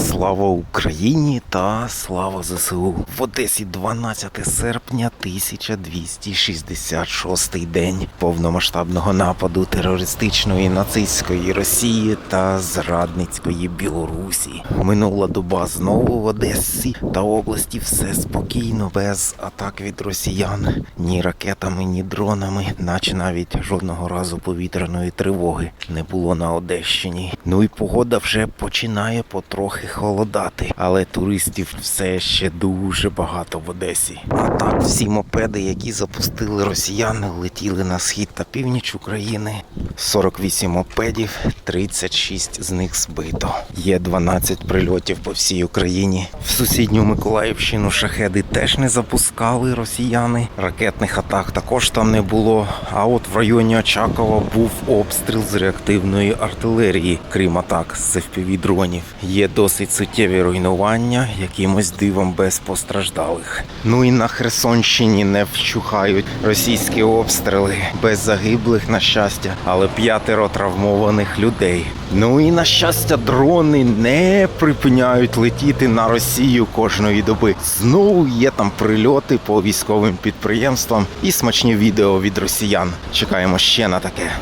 life. Слава Україні та слава ЗСУ. В Одесі 12 серпня 1266 день повномасштабного нападу терористичної нацистської Росії та зрадницької Білорусі. Минула доба знову в Одесі та області все спокійно, без атак від росіян, ні ракетами, ні дронами, наче навіть жодного разу повітряної тривоги не було на Одещині. Ну і погода вже починає потрохи холодати, але туристів все ще дуже багато в Одесі. А так, всі мопеди, які запустили росіяни, летіли на схід та північ України. 48 мопедів, 36 з них збито. Є 12 прильотів по всій Україні. В сусідню Миколаївщину шахеди теж не запускали росіяни. Ракетних атак також там не було. А от в районі Очакова був обстріл з реактивної артилерії, крім атак з fpv дронів. Є досить суттєві руйнування, якимось дивом без постраждалих. Ну і на Херсонщині не вщухають російські обстріли без загиблих, на щастя, але п'ятеро травмованих людей. Ну і на щастя, дрони не припиняють летіти на Росію кожної доби. Знову є там прильоти по військовим підприємствам і смачні відео від росіян. Чекаємо ще на таке.